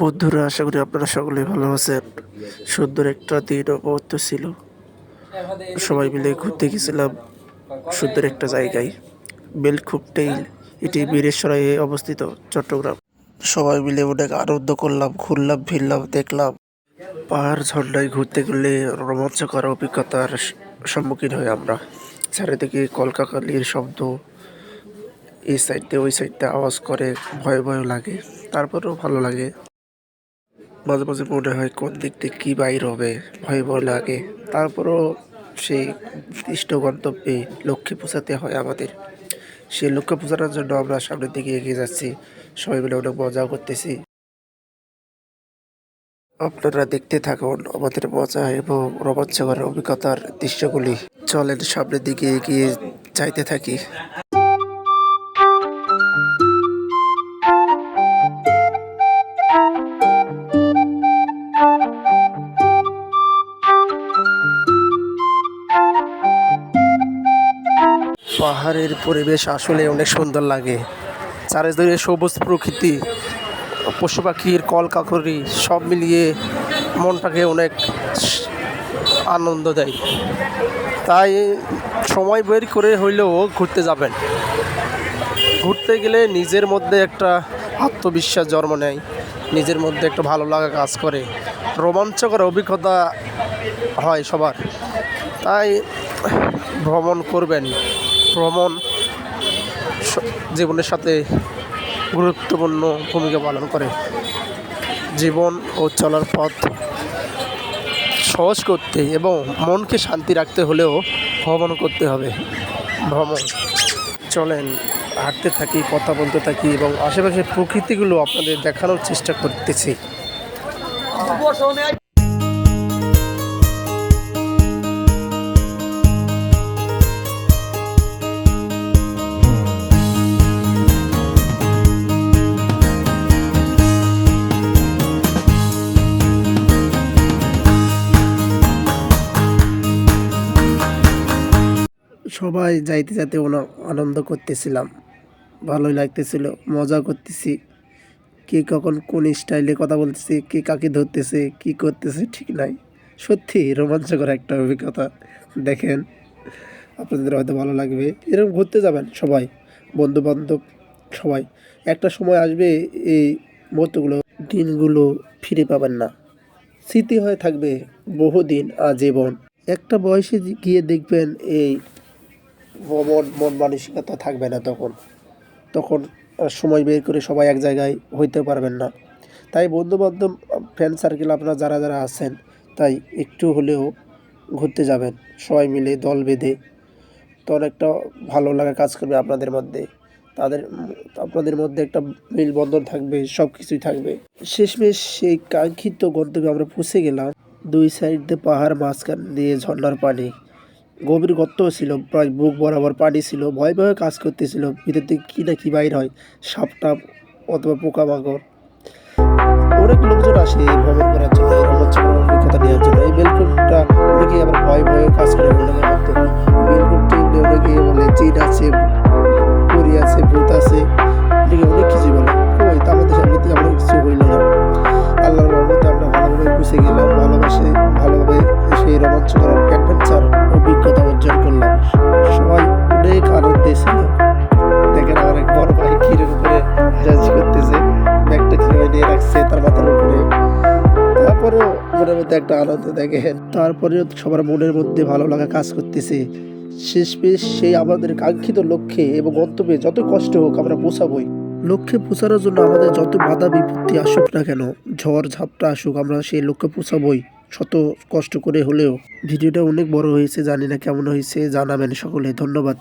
বন্ধুরা, আশা করি আপনারা সকলে ভালো আছেন। সুন্দর একটা দিন মুহূর্ত ছিল। সবাই মিলে ঘুরতে গেছিলাম সুন্দর একটা জায়গায়। বেলখুপটেইল এটি বীরেশ্বরায় অবস্থিত চট্টগ্রাম। সবাই মিলে অনেক আনন্দ করলাম, ঘুরলাম, ফিরলাম, দেখলাম। পাহাড় ঝর্ণায় ঘুরতে গেলে রোমাঞ্চকর অভিজ্ঞতার সম্মুখীন হই আমরা। চারিদিকে কলকাকালির শব্দ এই সাইড, ওই সাইড দিয়ে আওয়াজ করে, ভয় ভয় লাগে। তারপরেও ভালো লাগে। মাঝে মাঝে মনে হয় কোন দিক থেকে কী বাইর হবে, ভয় ভয় লাগে। তারপরেও সেই নির্দিষ্ট গন্তব্যে লক্ষ্যে পৌঁছাতে হয় আমাদের। সেই লক্ষ্যে পৌঁছানোর জন্য আমরা সামনের দিকে এগিয়ে যাচ্ছি। সবাই মিলে অনেক মজাও করতেছি। আপনারা দেখতে থাকুন আমাদের মজা এবং রোমাঞ্চকর অভিজ্ঞতার দৃশ্যগুলি। চলেন সামনের দিকে এগিয়ে যাইতে থাকি। পাহাড়ের পরিবেশ আসলে অনেক সুন্দর লাগে। চারিদিকে সবুজ প্রকৃতি, পশু পাখির কলকাকরি সব মিলিয়ে মনটাকে অনেক আনন্দ দেয়। তাই সময় বের করে হইলেও ঘুরতে যাবেন। ঘুরতে গেলে নিজের মধ্যে একটা আত্মবিশ্বাস জন্ম নেয়, নিজের মধ্যে একটা ভালো লাগা কাজ করে। রোমাঞ্চকর অভিজ্ঞতা হয় সবার। তাই ভ্রমণ করবেন। ভ্রমণ জীবনের সাথে গুরুত্বপূর্ণ ভূমিকা পালন করে। জীবন ও চলার পথ সহজ করতে এবং মনকে শান্তি রাখতে হলেও ভ্রমণ করতে হবে। ভ্রমণ। চলেন, হাঁটতে থাকি, কথা বলতে থাকি এবং আশেপাশের প্রকৃতিগুলো আপনাদের দেখানোর চেষ্টা করতেছি। সবাই যাইতে যাইতে আনন্দ করতেছিলাম। ভালোই লাগতেছিল, মজা করতেছি। কে কখন কোন স্টাইলে কথা বলতেছে, কে কাকে ধরতেছে, কি করতেছে ঠিক নাই। সত্যি রোমাঞ্চকর একটা অভিজ্ঞতা, দেখেন। আপনাদের হয়তো ভালো লাগবে। এরকম ঘুরতে যাবেন সবাই বন্ধু বান্ধব সবাই। একটা সময় আসবে এই মুহূর্তগুলো, দিনগুলো ফিরে পাবেন না। স্মৃতি হয়ে থাকবে বহুদিন আজীবন। একটা বয়সে গিয়ে দেখবেন এই মন মন মানসিকতা থাকবে না তখন। তখন সময় বের করে সবাই এক জায়গায় হইতে পারবেন না। তাই বন্ধু বান্ধব ফ্রেন্ড সার্কেল আপনারা যারা যারা আছেন, তাই একটু হলেও ঘুরতে যাবেন। সবাই মিলে দল বেঁধে তো অনেকটা ভালো লাগা কাজ করবে আপনাদের মধ্যে। তাদের, আপনাদের মধ্যে একটা মেলবন্ধন থাকবে সব কিছুই থাকবে। শেষমেশ সেই কাঙ্ক্ষিত গন্তব্যে আমরা পৌঁছে গেলাম দুই সাইড দিয়ে পাহাড় মাঝখান দিয়ে ঝর্ণার পানি। গভীর গর্ত ছিল, প্রায় বুক বরাবর পানি ছিল, ভয় ভয়ে কাজ করতেছিল। ভিতর থেকে কী না কী বাইর হয় সাপ টাপ অথবা পোকামাকড়। অনেক লোকজন আসে এই ভ্রমণ করার জন্য এই রোমাঞ্চকর অভিজ্ঞতা নেওয়ার জন্য। এই বেলকুটটা তারপরেও মনের মধ্যে একটা আনন্দ দেখেন তারপরেও সবার মনের মধ্যে ভালো লাগা কাজ করতেছে। শেষ পেশ সেই আমাদের কাঙ্ক্ষিত লক্ষ্যে এবং গন্তব্যে যত কষ্ট হোক আমরা পৌঁছাবই। লক্ষ্যে পৌঁছানোর জন্য আমাদের যত বাধা বিপত্তি আসুক না কেন, ঝড় ঝাপটা আসুক, আমরা সেই লক্ষ্যে পৌঁছাবই শত কষ্ট করে হলেও। ভিডিওটা অনেক বড় হয়েছে, জানি না কেমন হয়েছে, জানাবেন সকলে, ধন্যবাদ।